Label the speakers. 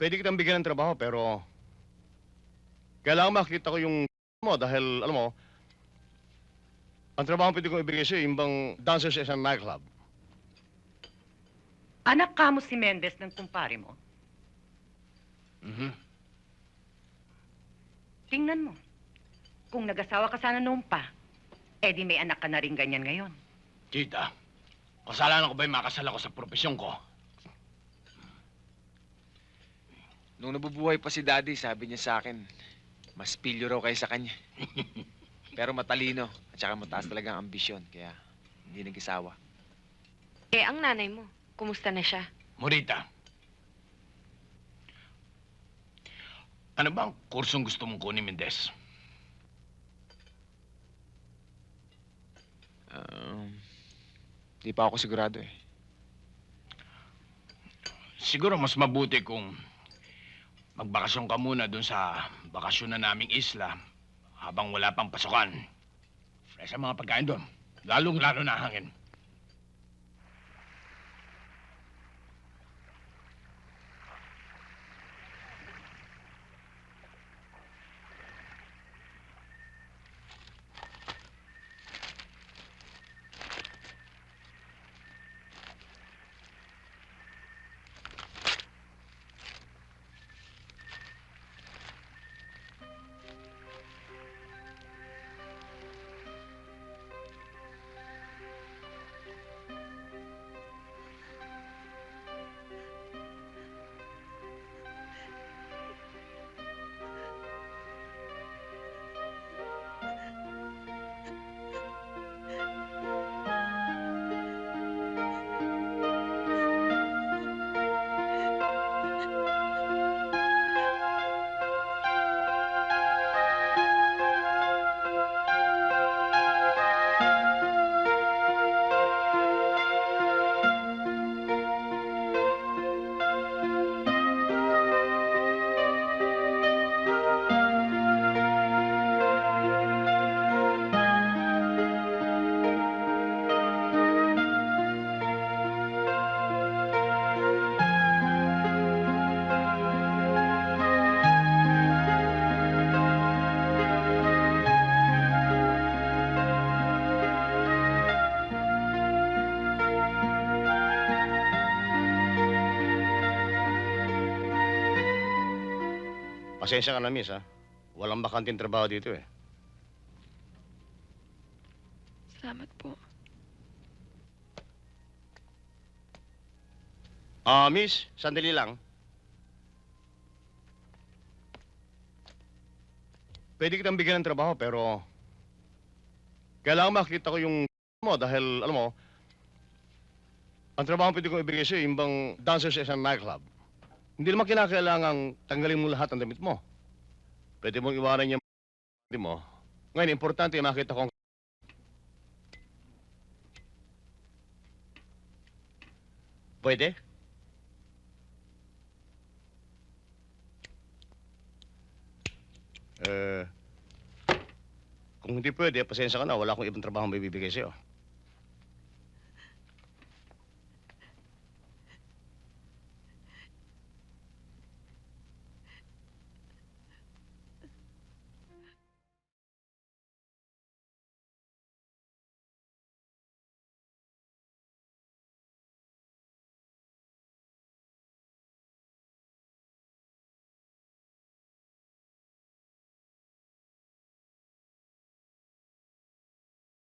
Speaker 1: Pwede kitang bigyan ng trabaho, pero... Kailangan makita ko yung mo dahil, alam mo, ang trabaho pwede kong ibigay sa'yo, yung bang dancer sa isang nightclub.
Speaker 2: Anak ka mo si Mendez ng kumpare mo.
Speaker 3: Mhm.
Speaker 2: Tingnan mo. Kung nag-asawa ka sana noon pa, edi may anak ka na rin ganyan ngayon.
Speaker 3: Tita, kasalanan ko ba yung makasal ako sa profesyon ko?
Speaker 4: Nung nabubuhay pa si Daddy, sabi niya sa akin, mas pilyo raw kayo sa kanya. Pero matalino at saka mataas talaga ang ambisyon, kaya hindi nag-isawa.
Speaker 5: Eh, ang nanay mo, kumusta na siya?
Speaker 3: Morita. Ano ba ang kursong gusto mong kunin, Mendez?
Speaker 4: Um, di pa ako sigurado eh.
Speaker 3: Siguro mas mabuti kung magbakasyon ka muna dun sa bakasyon na naming isla habang wala pang pasukan. Fresh ang mga pagkain doon. Lalong-lalo na hangin.
Speaker 1: Pasensya ka na, miss, ha? Walang bakanting trabaho dito, eh.
Speaker 5: Salamat po.
Speaker 1: Ah, miss, sandali lang. Pwede kitang bigyan ng trabaho, pero... Kailangan makita ko yung mo dahil, alam mo, ang trabaho pwede kong ibigay sa'yo, yung bang dancer sa isang nightclub. Hindi naman kinakailangang tanggalin mo lahat ng damit mo. Pwede mong iwanan yung damit mo. Ngayon, importante makita ko Pwede? Eh, kung hindi pwede, pasensya ka na. Wala akong ibang trabaho may bibigay sa'yo.